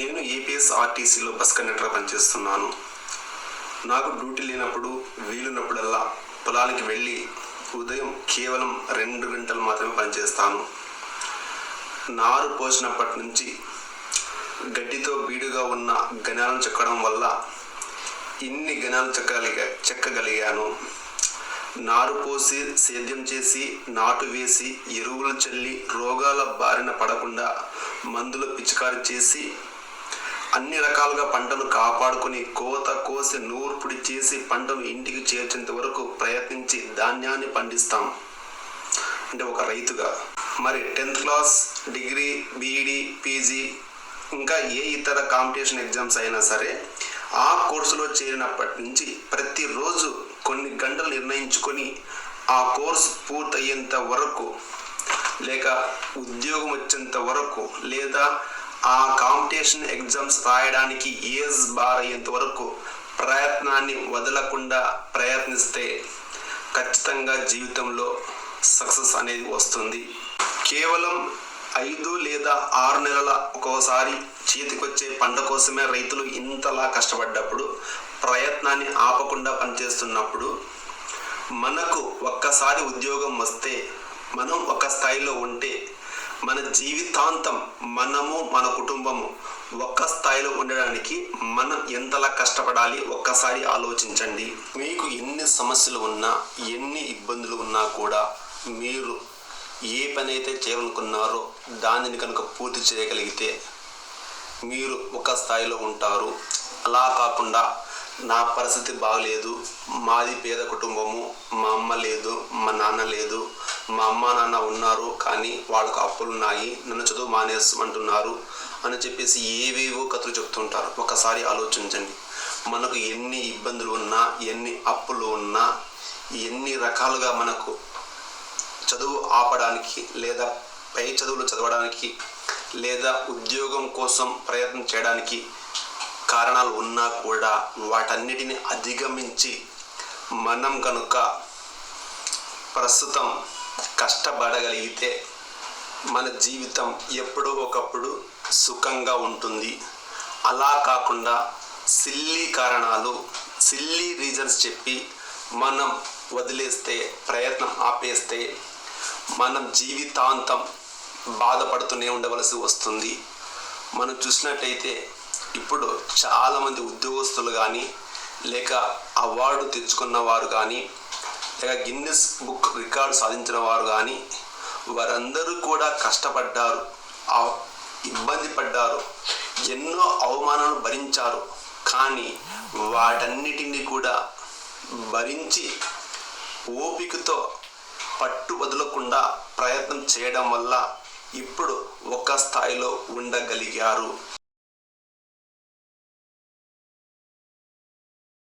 నేను ఏపీఎస్ ఆర్టీసీలో బస్ కండక్టర్గా పనిచేస్తున్నాను. నాకు డ్యూటీ లేనప్పుడు వీలున్నప్పుడల్లా పొలానికి వెళ్ళి ఉదయం కేవలం రెండు గంటలు మాత్రమే పనిచేస్తాను. నారు పోసినప్పటి నుంచి గడ్డితో బీడుగా ఉన్న గణాలను చెక్కడం వల్ల ఇన్ని గణాలు చెక్కగలిగా చెక్కగలిగాను. నారు పోసి సేద్యం చేసి నాటు వేసి ఎరువులు చల్లి రోగాల బారిన పడకుండా మందులు పిచికారి చేసి అన్ని రకాలుగా పంటను కాపాడుకొని కోత కోసి నూర్పుడి చేసి పంటను ఇంటికి చేర్చేంత వరకు ప్రయత్నించి ధాన్యాన్ని పండిస్తాం. అంటే ఒక రైతుగా. మరి tenth class degree BEd PG ఇంకా ఏ ఇతర కాంపిటీషన్ ఎగ్జామ్స్ అయినా సరే ఆ కోర్సులో చేరినప్పటి నుంచి ప్రతిరోజు కొన్ని గంటలు నిర్ణయించుకొని ఆ కోర్సు పూర్తయ్యేంత వరకు లేక ఉద్యోగం వచ్చేంత వరకు లేదా ఆ కాంపిటీషన్ ఎగ్జామ్స్ రాయడానికి ఏజ్ బార్ అయ్యేంత వరకు ప్రయత్నాన్ని వదలకుండా ప్రయత్నిస్తే ఖచ్చితంగా జీవితంలో సక్సెస్ అనేది వస్తుంది. కేవలం ఐదు లేదా ఆరు నెలల ఒక్కోసారి చేతికొచ్చే పంట కోసమే రైతులు ఇంతలా కష్టపడ్డప్పుడు ప్రయత్నాన్ని ఆపకుండా పనిచేస్తున్నప్పుడు మనకు ఒక్కసారి ఉద్యోగం వస్తే మనం ఒక స్థాయిలో ఉంటే మన జీవితాంతం మనము మన కుటుంబము ఒక్క స్థాయిలో ఉండడానికి మనం ఎంతలా కష్టపడాలి ఒక్కసారి ఆలోచించండి. మీకు ఎన్ని సమస్యలు ఉన్నా ఎన్ని ఇబ్బందులు ఉన్నా కూడా మీరు ఏ పని అయితే చేయాలనుకున్నారో దానిని కనుక పూర్తి చేయగలిగితే మీరు ఒక స్థాయిలో ఉంటారు. అలా కాకుండా నా పరిస్థితి బాగలేదు మాది పేద కుటుంబము మా అమ్మ లేదు మా నాన్న లేదు మా అమ్మ నాన్న ఉన్నారు కానీ వాళ్ళకు అప్పులు ఉన్నాయి నన్ను చదువు మానేసమంటున్నారు అని చెప్పేసి ఏవేవో కథలు చెప్తుంటారు. ఒకసారి ఆలోచించండి. మనకు ఎన్ని ఇబ్బందులు ఉన్నా ఎన్ని అప్పులు ఉన్నా ఎన్ని రకాలుగా మనకు చదువు ఆపడానికి లేదా పై చదువులు చదవడానికి లేదా ఉద్యోగం కోసం ప్రయత్నం చేయడానికి కారణాలు ఉన్నా కూడా వాటన్నిటిని అధిగమించి మనం కనుక ప్రస్తుతం కష్టపడగలిగితే మన జీవితం ఎప్పుడో ఒకప్పుడు సుఖంగా ఉంటుంది. అలా కాకుండా సిల్లీ కారణాలు సిల్లీ రీజన్స్ చెప్పి మనం వదిలేస్తే ప్రయత్నం ఆపేస్తే మనం జీవితాంతం బాధపడుతూనే ఉండవలసి వస్తుంది. మనం చూసినట్టయితే ఇప్పుడు చాలామంది ఉద్యోగస్తులు కానీ లేక అవార్డు తెచ్చుకున్న వారు కానీ లేక గిన్నెస్ బుక్ రికార్డు సాధించిన వారు కానీ వారందరూ కూడా కష్టపడ్డారు ఇబ్బంది పడ్డారు ఎన్నో అవమానాలు భరించారు. కానీ వాటన్నిటిని కూడా భరించి ఓపికతో పట్టు వదలకుండా ప్రయత్నం చేయడం వల్ల ఇప్పుడు ఒక స్థాయిలో ఉండగలిగారు.